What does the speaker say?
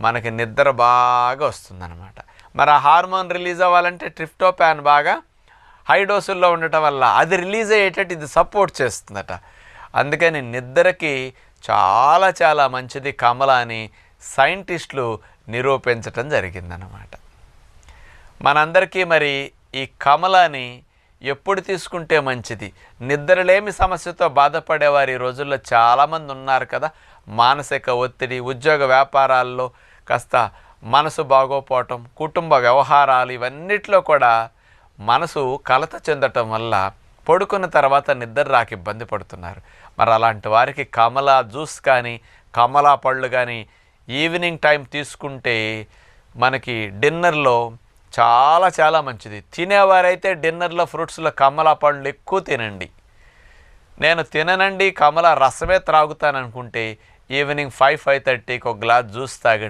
మనకి నిద్ర బాగా వస్తుందన్నమాట. మరి ఆ హార్మోన్ రిలీజ్ అవ్వాలంటే ట్రిప్టోపాన్ బాగా హై డోసుల్లో ఉండటం వల్ల అది రిలీజ్ అయ్యేటట్టు ఇది సపోర్ట్ చేస్తుందట. అందుకని నిద్రకి చాలా చాలా మంచిది కమల అని సైంటిస్టులు నిరూపించటం జరిగిందనమాట మనందరికీ మరి ఈ కమలాని ఎప్పుడు తీసుకుంటే మంచిది? నిద్రలేమి సమస్యతో బాధపడేవారు ఈ రోజుల్లో చాలామంది ఉన్నారు కదా. మానసిక ఒత్తిడి ఉద్యోగ వ్యాపారాల్లో కాస్త మనసు బాగోపోవటం కుటుంబ వ్యవహారాలు ఇవన్నిట్లో కూడా మనసు కలత చెందటం వల్ల పడుకున్న తర్వాత నిద్ర రాక ఇబ్బంది పడుతున్నారు. మరి అలాంటి వారికి కమలా జ్యూస్ కానీ కమలా పళ్ళు కానీ ఈవినింగ్ టైం తీసుకుంటే మనకి డిన్నర్లో చాలా చాలా మంచిది. తినేవారైతే డిన్నర్లో ఫ్రూట్స్లో కమలా పళ్ళు ఎక్కువ తినండి. నేను తిననండి కమలా రసమే త్రాగుతాను అనుకుంటే ఈవినింగ్ ఫైవ్ ఫైవ్ థర్టీకి ఒక గ్లాస్ జ్యూస్ తాగండి.